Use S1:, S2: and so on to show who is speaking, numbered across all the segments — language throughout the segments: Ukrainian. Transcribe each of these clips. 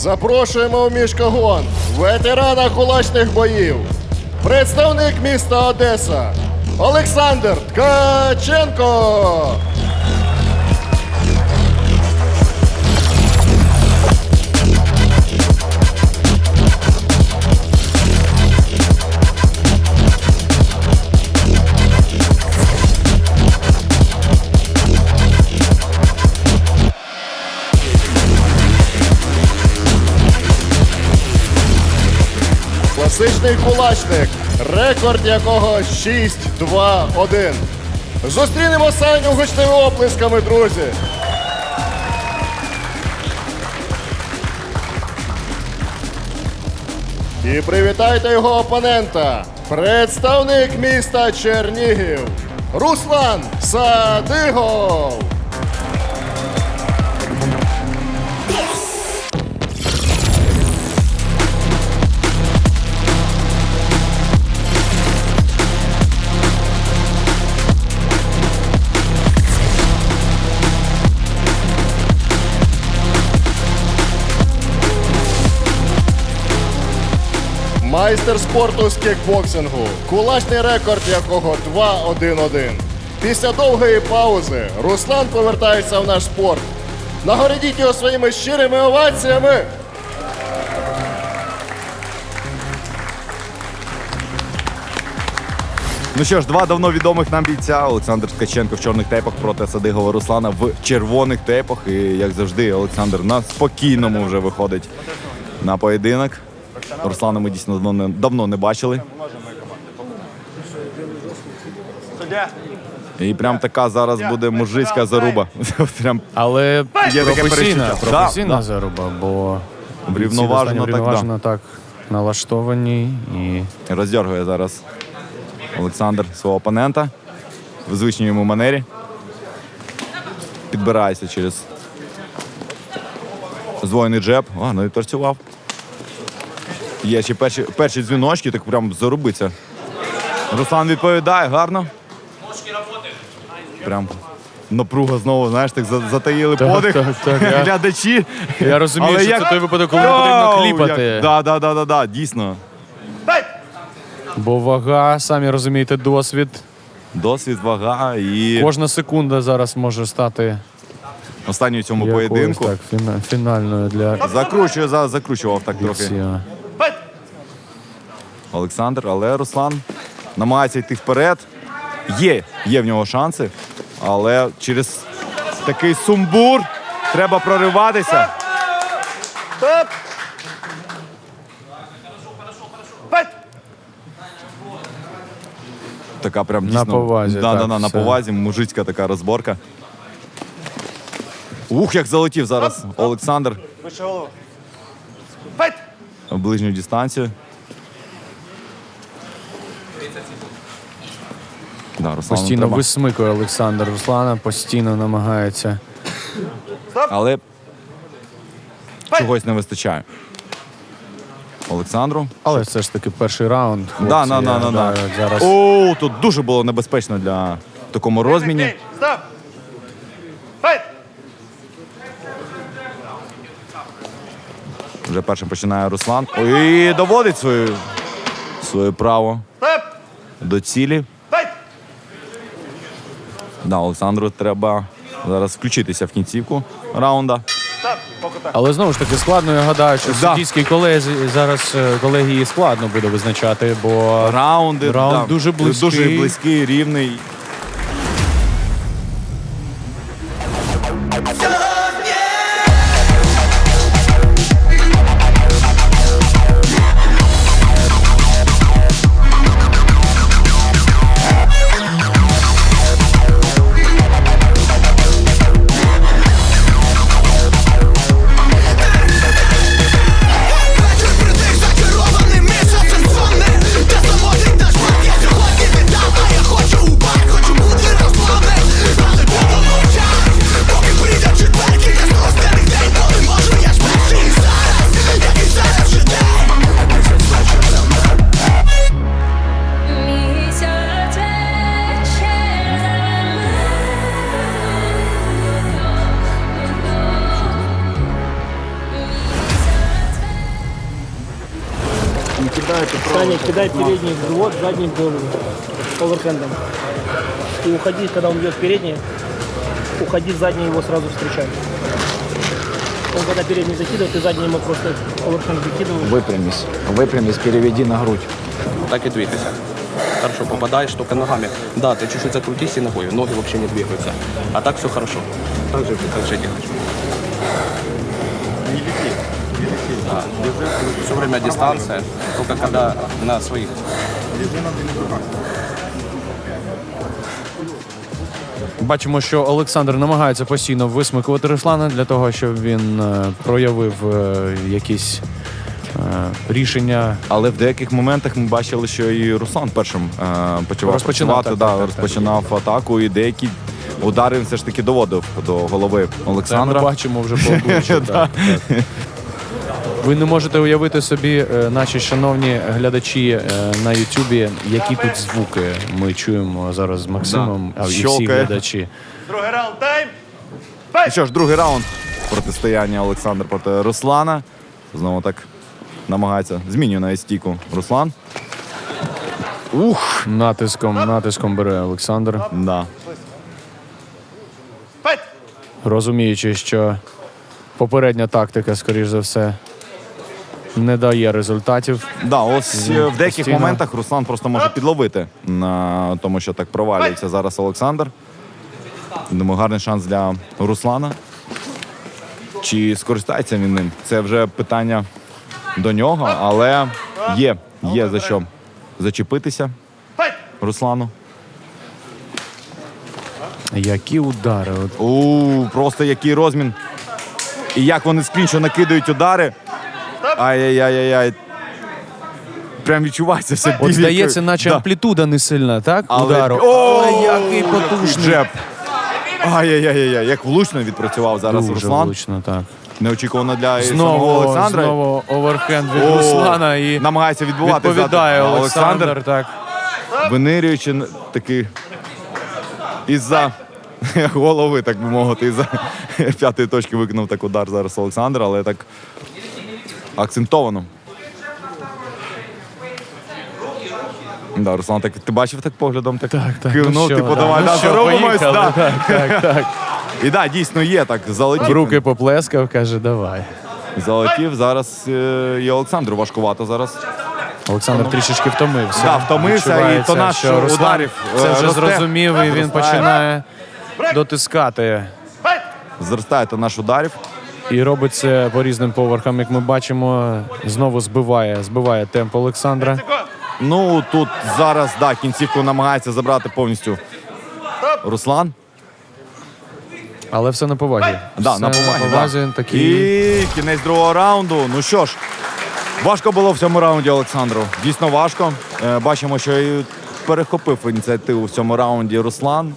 S1: Запрошуємо в мішкогон ветерана кулачних боїв, представник міста Одеса. Олександр Ткаченко. Класичний кулачник, рекорд якого 6-2-1. Зустрінемо Саню гучними оплесками, друзі. І привітайте його опонента, представник міста Чернігів, Руслан Садигов. Майстер спорту з кікбоксингу, кулачний рекорд якого 2-1-1. Після довгої паузи Руслан повертається в наш спорт. Нагородіть його своїми щирими оваціями.
S2: Ну що ж, два давно відомих нам бійця. Олександр Ткаченко в чорних тейпах проти Садигова Руслана в червоних тейпах. І як завжди, Олександр на спокійному вже виходить на поєдинок. Руслана ми дійсно давно не, давно не бачили. І прям така зараз буде мужицька заруба. Прям
S3: Але
S2: Є таке
S3: професійна,
S2: перечуття.
S3: професійна
S2: Да,
S3: заруба, бо
S2: Врівноважено
S3: бійці достатньо
S2: так, да.
S3: врівноважено так налаштовані і
S2: роздергує зараз Олександр свого опонента в звичній йому манері. Підбирається через здвоєний джеб. А, ну і працював. Є ще перші, перші дзвіночки, так прям зарубиться. Руслан відповідає гарно. Прям напруга знову, знаєш, так за- затаїли
S3: Так,
S2: подих.
S3: так, так, я-
S2: Глядачі.
S3: Я розумію,
S2: Але
S3: що
S2: як-
S3: це той випадок, коли потрібно
S2: Йоу,
S3: кліпати.
S2: як- Да, да, да, да, да, дійсно.
S3: Бо вага, самі розумієте, досвід.
S2: Досвід, вага і
S3: Кожна секунда зараз може стати
S2: останній у цьому
S3: якоюсь,
S2: поєдинку.
S3: так, фіна- фінальною для
S2: Закручує, за- закручував так трохи. Олександр, але Руслан намагається йти вперед. Є, є в нього шанси, але через такий сумбур треба прориватися. Така прям дійсно
S3: повазі,
S2: Да,
S3: так,
S2: да, да, на
S3: все.
S2: повазі, мужицька така розборка. Ух, як залетів зараз Олександр. В ближню дистанцію. Да, Руслану
S3: Постійно
S2: треба.
S3: висмикує Олександр Руслана, постійно намагається.
S2: Але чогось не вистачає. Олександру.
S3: Але все ж таки перший раунд.
S2: Да,
S3: хлопці,
S2: да, да,
S3: я
S2: да, да.
S3: гадаю, Зараз
S2: О, тут дуже було небезпечно для в такому розміні.
S4: Стоп! Файт!
S2: Вже першим починає Руслан. І доводить свою, своє право
S4: Стоп!
S2: До цілі. Да, Олександру треба зараз включитися в кінцівку раунда.
S3: Але знову ж таки складно, я гадаю, що
S2: Да.
S3: суддівській колезі зараз е, колегії складно буде визначати, бо
S2: Раунди
S3: Раунд дуже близький.
S2: дуже близький, рівний.
S5: Саня, кидай передний взвод, задний в голову. Оверхендом. И уходи, когда он идет передний, уходи задний его сразу встречать. Он когда передний закидывает, ты задний ему просто оверхенд закидываешь.
S6: Выпрямись. Выпрямись, переведи на грудь.
S7: Так и двигайся. Хорошо, попадаешь только ногами. Да, ты чуть-чуть закрутись и ногой, ноги вообще не двигаются. А так все хорошо. Так же, так же делаешь. Да, все время дистанция, только когда на своих.
S3: Бачимо, що Олександр намагається постійно висмикувати Руслана для того, щоб він е, проявив е, якісь е, рішення.
S2: Але в деяких моментах ми бачили, що і Руслан першим е, почав
S3: Розпочинав,
S2: працювати,
S3: так,
S2: да,
S3: так, так,
S2: розпочинав атаку, і деякі удари він все ж таки доводив до голови
S3: Це ми
S2: Олександра.
S3: бачимо вже по обличчю. так, так. Ви не можете уявити собі, е, наші шановні глядачі е, на Ютубі, які тут звуки ми чуємо зараз з Максимом, а і всі
S2: Щелкає.
S3: глядачі.
S4: Другий раунд, тайм.
S2: Ну що ж, другий раунд протистояння Олександр проти Руслана. Знову так намагається. Змінює навіть стійку Руслан. Ух!
S3: Натиском, натиском бере Олександр,
S2: Да.
S3: Розуміючи, що попередня тактика, скоріш за все, не дає результатів.
S2: Да, ось е, в деяких
S3: постійно.
S2: моментах Руслан просто може підловити на тому, що так провалюється зараз Олександр. Думаю, гарний шанс для Руслана. Чи скористається він ним? Це вже питання до нього, але є, є за що зачепитися Руслану.
S3: Які удари. От
S2: У, просто який розмін. І як вони з клінчу накидають удари. Ай-яй-яй-яй. Прям відчувається все
S3: От
S2: біль,
S3: здається,
S2: який-
S3: наче
S2: Да.
S3: амплітуда не сильна, так?
S2: Але-
S3: Удару.
S2: О,
S3: Але який потужний.
S2: Джеб. Ай-яй-яй-яй, як влучно відпрацював зараз
S3: Дуже
S2: Руслан.
S3: влучно, так.
S2: Неочікувано для і самого
S3: Знову,
S2: Олександра.
S3: знову оверхенд від
S2: О,
S3: Руслана і
S2: намагається відбувати
S3: відповідає
S2: ззаду. А
S3: Олександр. Так.
S2: винирюючи н- таки із-за голови, так би мовити, із-за п'ятої точки виконав так удар зараз Олександр, але так акцентовано. Да, Руслан, так ти бачив так поглядом, так,
S3: Так, так.
S2: кивнув,
S3: ну що,
S2: типу, давай,
S3: ну
S2: да,
S3: що,
S2: заробимось,
S3: поїхали,
S2: да.
S3: так, так, так.
S2: І да, дійсно є так. Залетів.
S3: Руки поплескав, каже, давай.
S2: Залетів. Зараз е, і Олександру важкувато зараз.
S3: Олександр трішечки втомився.
S2: Да, втомився, і
S3: що Руслан
S2: ударів,
S3: Це
S2: е,
S3: вже
S2: росте.
S3: зрозумів, і він починає дотискати.
S2: Зростає наш ударів.
S3: І робить це по різним поверхам, як ми бачимо. Знову збиває, збиває темп Олександра.
S2: Ну тут зараз да, кінцівку намагається забрати повністю Руслан.
S3: Але все на повагі.
S2: Да,
S3: все
S2: на
S3: повазі,
S2: да.
S3: такий.
S2: І кінець другого раунду. Ну що ж, важко було в цьому раунді Олександру. Дійсно важко. Е, Бачимо, що і перехопив ініціативу в цьому раунді Руслан.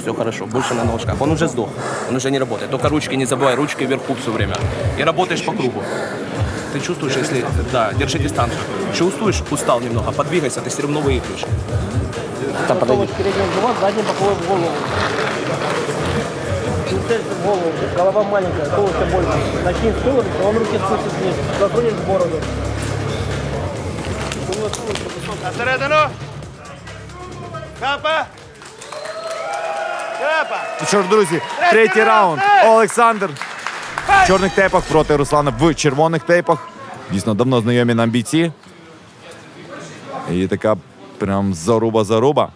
S7: все хорошо, больше на ножках. Он уже сдох, он уже не работает. Только ручки не забывай, ручки вверху все время. И работаешь по кругу. Ты чувствуешь, если... Да, держи дистанцию. Чувствуешь, устал немного, подвигайся, ты все равно выиграешь.
S5: Готовность передний взвод, задний боковой в голову. Не целься в голову, голова маленькая, туловище больше. Начни с туловища, он руки спустит вниз, засунешь в бороду.
S4: На середину. Капа.
S2: Ну що ж, друзі, третій раунд. Олександр в чорних тейпах проти Руслана в червоних тейпах. Дійсно, давно знайомі нам бійці. І така прям заруба-заруба.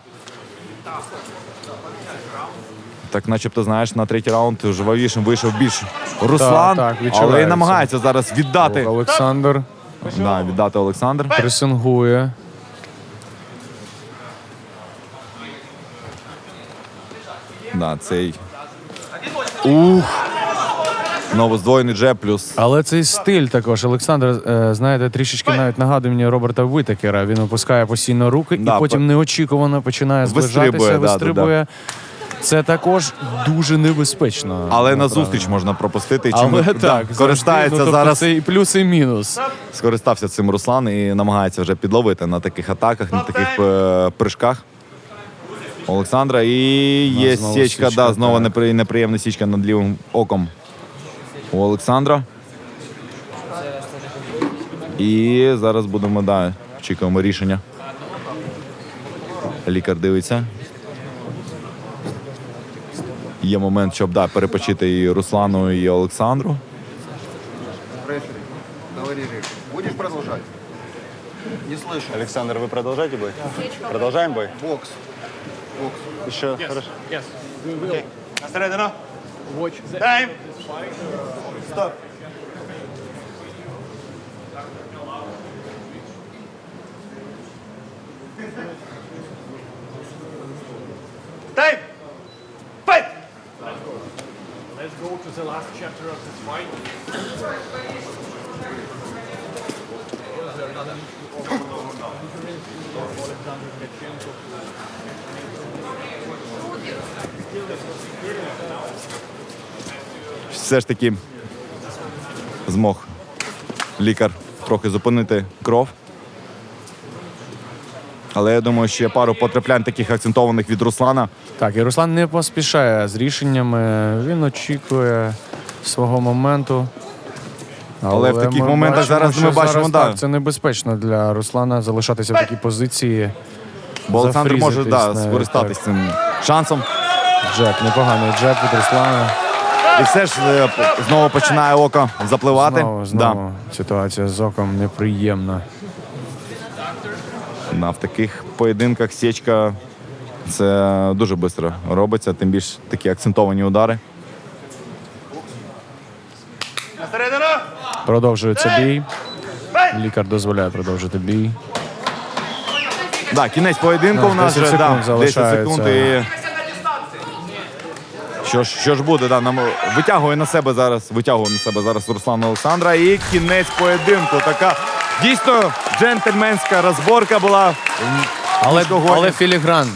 S2: Так, начебто, знаєш, на третій раунд жвавішим вийшов більш Руслан,
S3: так,
S2: але й
S3: відчувається.
S2: намагається зараз віддати.
S3: Олександр
S2: Да, віддати Олександр.
S3: пресингує.
S2: Цей. Ух. Знову здвоєний джеб плюс.
S3: Але цей стиль також, Олександр, е, знаєте, трішечки навіть нагадує мені Роберта Витакера. Він опускає постійно руки
S2: Да,
S3: і потім
S2: по-
S3: неочікувано починає зближатися,
S2: да,
S3: вистрибує. Це також дуже небезпечно.
S2: Але на зустріч можна пропустити. Чим
S3: Але так,
S2: користається
S3: завжди, ну, тобто
S2: зараз.
S3: Це і плюс, і мінус.
S2: Скористався цим Руслан і намагається вже підловити на таких атаках, на таких е, прыжках. Олександра. І є
S3: знову
S2: січка,
S3: січка,
S2: да, знову
S3: так.
S2: непри, неприємна січка над лівим оком у Олександра. І зараз будемо, да, очікуємо рішення. Лікар дивиться. Є момент, щоб да, перепочити і Руслану, і Олександру.
S1: Будеш продовжувати?
S8: Александр, вы продолжаете бой? Продолжаем бой? Бокс. Бокс. Еще хорошо.
S4: На середину. Тайм. Стоп. Тайм. Файт!
S2: Все ж таки змог лікар трохи зупинити кров. Але я думаю, ще пару потраплянь таких акцентованих від Руслана.
S3: Так, і Руслан не поспішає з рішеннями. Він очікує свого моменту.
S2: Але в таких
S3: ми
S2: моментах
S3: бачимо,
S2: зараз
S3: що
S2: ми бачимо,
S3: зараз,
S2: да.
S3: так, це небезпечно для Руслана залишатися в такій позиції.
S2: Бо Олександр може да,
S3: навіть,
S2: цим шансом.
S3: Джеб, непоганий джеб від Руслана.
S2: І все ж е, п- знову починає око запливати.
S3: Знову, знову ситуація з оком неприємна.
S2: Да, в таких поєдинках січка це дуже швидко робиться, тим більш такі акцентовані удари.
S4: На середину.
S3: Продовжується бій. Лікар дозволяє продовжити бій.
S2: Да, кінець поєдинку
S3: Ну,
S2: у нас
S3: 10
S2: вже
S3: секунд
S2: да, 10
S3: залишається.
S2: секунд. І... Що ж, що ж буде? Да, нам витягує на себе зараз, витягує на себе зараз Руслан Олександра. І кінець поєдинку. Така дійсно джентльменська розборка була.
S3: Але,
S2: Міжногорні.
S3: але філігранна.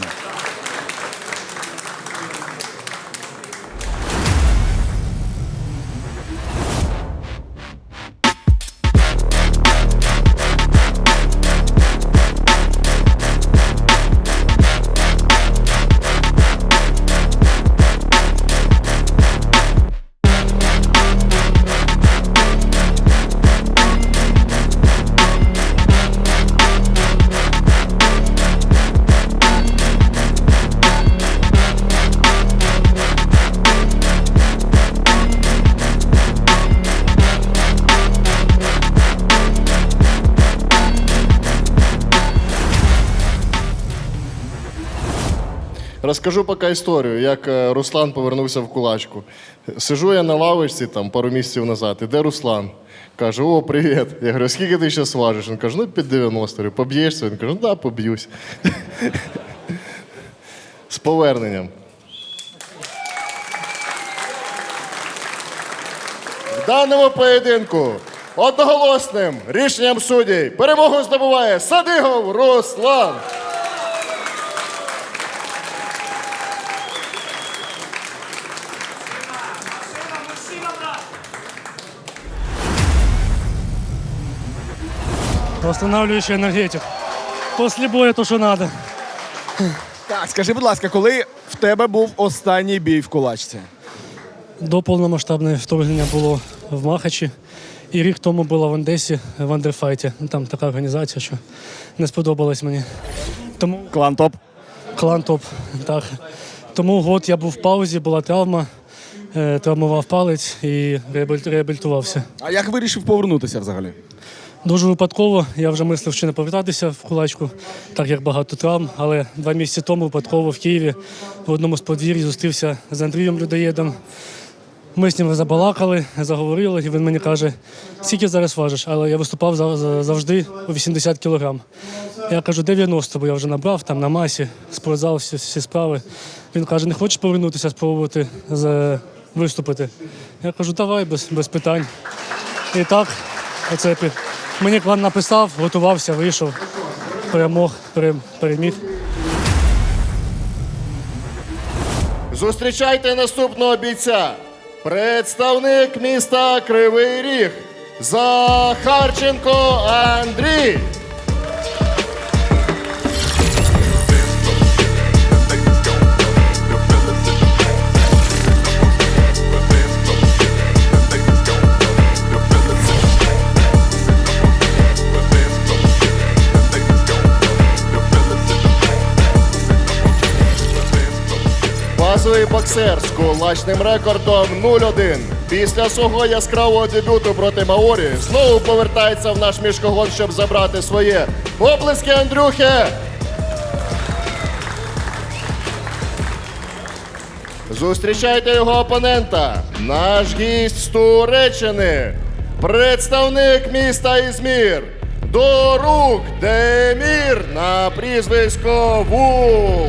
S1: Розкажу поки історію, як е, Руслан повернувся в кулачку. Сижу я на лавочці там пару місяців назад. Іде Руслан. Каже: О, привіт. Я говорю, скільки ти зараз важиш? Він каже, ну під 90. Я говорю, поб'єшся? Він каже, ну да, поб'юсь. З поверненням. В даному поєдинку одноголосним рішенням суддів перемогу здобуває Садигов Руслан.
S5: Восстанавливающий энергетик. После боя то, что надо.
S9: Так, скажи, будь ласка, коли в тебе був останній бій в кулачці?
S5: До повномасштабне вторгнення було в Махачі. І рік тому було в Одесі в Андерфайті. Ну, Там така організація, що не сподобалась мені. Тому
S9: Клан топ.
S5: клан топ. Так. Тому год я був в паузі, була травма, е, травмував палець і реабілі- реабілітувався.
S9: А як вирішив повернутися взагалі?
S5: Дуже випадково. Я вже мислив, чи не повертатися в кулачку, так як багато травм. Але два місяці тому випадково в Києві в одному з подвір'їв зустрівся з Андрієм Людоєдом. Ми з ним забалакали, заговорили, і він мені каже, скільки зараз важиш, але я виступав за- за- завжди у 80 кілограм. Я кажу, 90, бо я вже набрав там на масі, спортзал, всі, всі справи. Він каже, не хочеш повернутися, спробувати за- виступити. Я кажу, давай, без, без питань. І так, оце пі- мені клан написав, готувався, вийшов, перемог, пере- переміг.
S1: Зустрічайте наступного бійця. Представник міста Кривий Ріг. Захарченко Андрій. Боксер з кулачним рекордом 0-1. Після свого яскравого дебюту проти Маорі знову повертається в наш мішкогон, щоб забрати своє. Оплески Андрюхи! Зустрічайте його опонента. Наш гість з Туреччини. Представник міста Ізмір. До рук Демір на прізвисько Вул.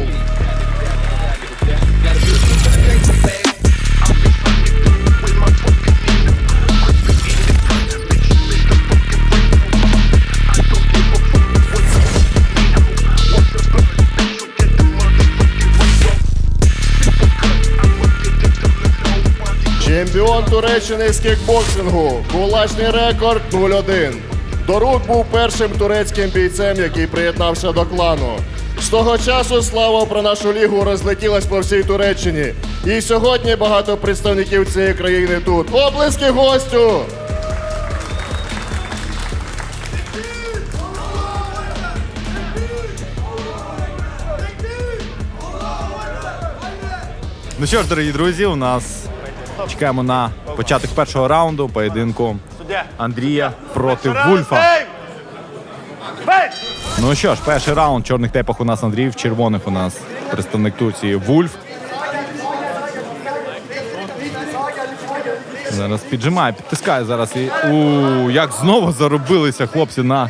S1: Чемпіон Туреччини з кікбоксингу. Кулачний рекорд 0-1. Дорук був першим турецьким бійцем, який приєднався до клану. З того часу слава про нашу лігу розлетілась по всій Туреччині. І сьогодні багато представників цієї країни тут. Оплески гостю!
S2: Ну що ж, дорогі друзі, у нас чекаємо на початок першого раунду поєдинку Андрія проти Вульфа. Ну що ж, перший раунд в чорних тепах у нас Андрій, в червоних у нас представник Турції Вульф. Зараз піджимає, підтискає зараз. І у як знову заробилися хлопці на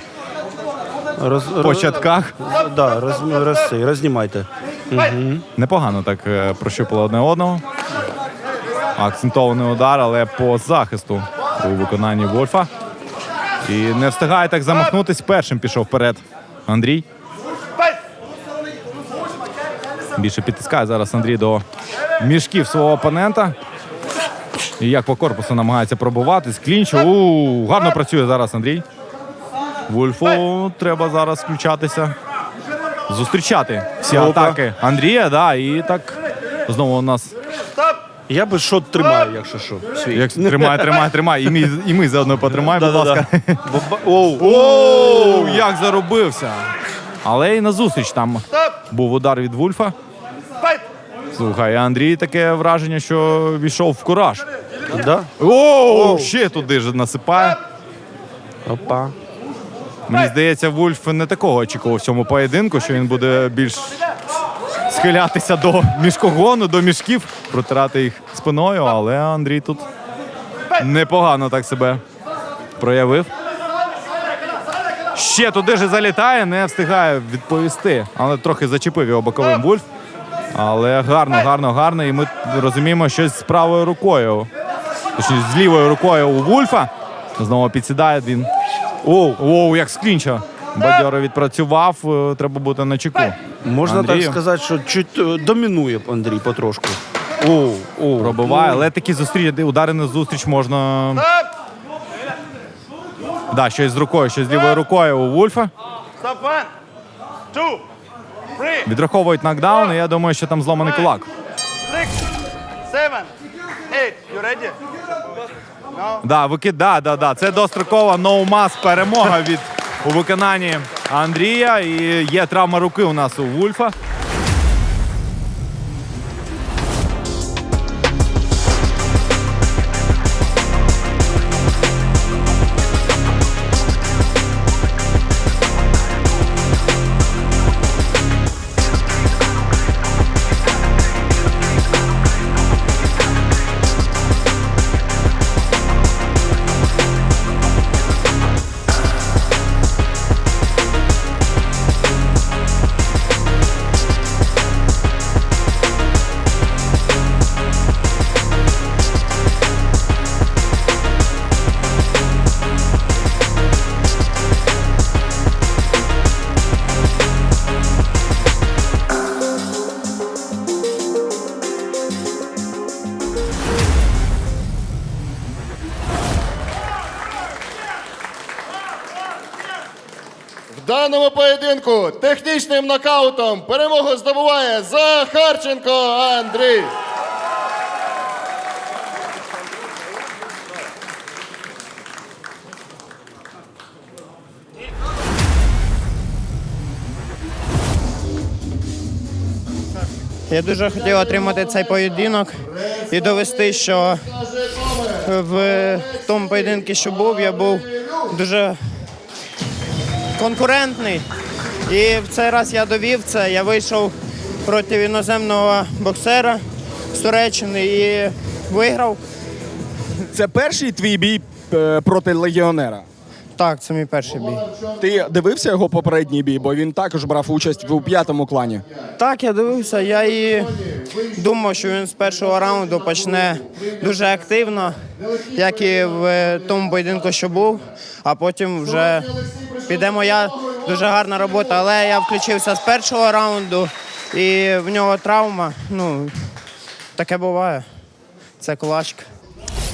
S10: Роз,
S2: початках.
S10: роз, да, роз, роз, рознімайте.
S2: Непогано так е, прощупали одне одного. Акцентований удар, але по захисту у виконанні Вольфа. І не встигає так замахнутись. Першим пішов вперед Андрій. Більше підтискає зараз Андрій до мішків свого опонента. І як по корпусу намагається пробувати з клінчу. У, гарно працює зараз Андрій. Вульфу треба зараз включатися. Зустрічати всі атаки Андрія, да, і так знову у нас!
S10: Я би шот тримаю, якщо що. Свій.
S2: як тримає, тримає, тримає. І ми, і ми заодно потримаємо, будь ласка.
S10: Бо Оу,
S2: Оу, як заробився. Але і на зустріч там був удар від Вульфа.
S4: Файт!
S2: Слухай, Андрій таке враження, що війшов в кураж.
S10: да?
S2: Оу, ще туди ж насипає.
S10: Опа.
S2: Мені здається, Вульф не такого очікував в цьому поєдинку, що він буде більш схилятися до мішкогону, до мішків, протирати їх спиною, але Андрій тут непогано так себе проявив. Ще туди ж залітає, не встигає відповісти, але трохи зачепив його боковим Вульф. Але гарно, гарно, гарно. І ми розуміємо, щось з правою рукою. Точніше, з лівою рукою у Вульфа. Знову підсідає він. Оу, оу, як з клінча. Бадьоро відпрацював, е, треба бути на чеку.
S10: Можна
S2: Андрію.
S10: так сказати, що чуть е, домінує Андрій потрошку. Оу, оу.
S2: Пробиває, але такі зустрічі, удари на зустріч можна. Да, щось з рукою, щось з лівою рукою у Вульфа. Відраховують нокдаун, і я думаю, що там зломаний кулак. Да, викид, да, да, да. Це дострокова ноумас перемога від у виконанні Андрія. І є травма руки у нас у Вульфа.
S1: Поєдинку технічним нокаутом перемогу здобуває Захарченко Андрій.
S11: Я дуже хотів отримати цей поєдинок і довести, що в тому поєдинку, що був, я був дуже конкурентний. І в цей раз я довів це. Я вийшов проти іноземного боксера з Туреччини і виграв.
S9: Це перший твій бій е, проти легіонера.
S11: Так, це мій перший бій.
S9: Ти дивився його попередній бій, бо він також брав участь у п'ятому клані.
S11: Так, я дивився. Я і думав, що він з першого раунду почне дуже активно, як і в тому поєдинку, що був. А потім вже піде моя дуже гарна робота. Але я включився з першого раунду, і в нього травма. Ну, таке буває. Це кулачка.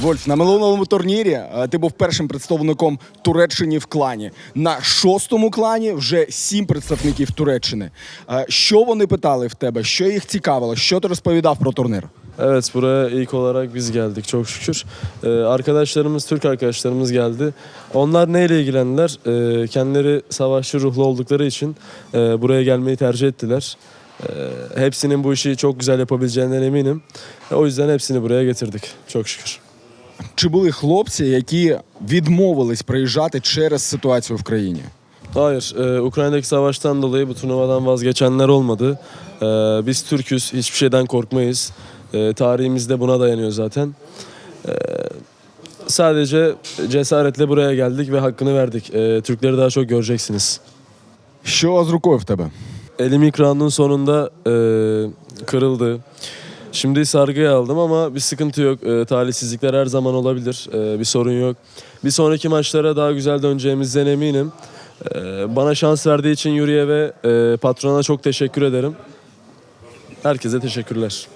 S9: Вольф, на минулому турнірі е, ти був першим представником Туреччини в клані. На шостому клані вже сім представників Туреччини. Е, Що вони питали в тебе? Що їх цікавило? Що ти розповідав про турнір?
S12: Evet buraya ilk olarak biz geldik çok şükür. Ee, arkadaşlarımız Türk arkadaşlarımız geldi. Onlar neyle ilgilendiler? Ee, kendileri savaşçı ruhlu oldukları için e, buraya gelmeyi tercih ettiler. Ee, hepsinin bu işi çok güzel yapabileceğinden eminim. O yüzden hepsini buraya getirdik çok şükür.
S9: Чи були хлопці, які відмовились приїжджати через ситуацію в країні?
S12: Hayır, e, Ukrayna'daki savaştan dolayı bu turnuvadan vazgeçenler olmadı. E, biz Türk'üz, hiçbir şeyden korkmayız. E, tarihimiz de buna dayanıyor zaten. E, sadece cesaretle buraya geldik ve hakkını verdik. E, Türkleri daha çok göreceksiniz.
S9: Що з рукою в тебе?
S12: Elim ilk roundun sonunda e, kırıldı. Şimdi sargıya aldım ama bir sıkıntı yok. E, talihsizlikler her zaman olabilir. E, bir sorun yok. Bir sonraki maçlara daha güzel döneceğimizden eminim. E, bana şans verdiği için Yuriye ve e, patrona çok teşekkür ederim. Herkese teşekkürler.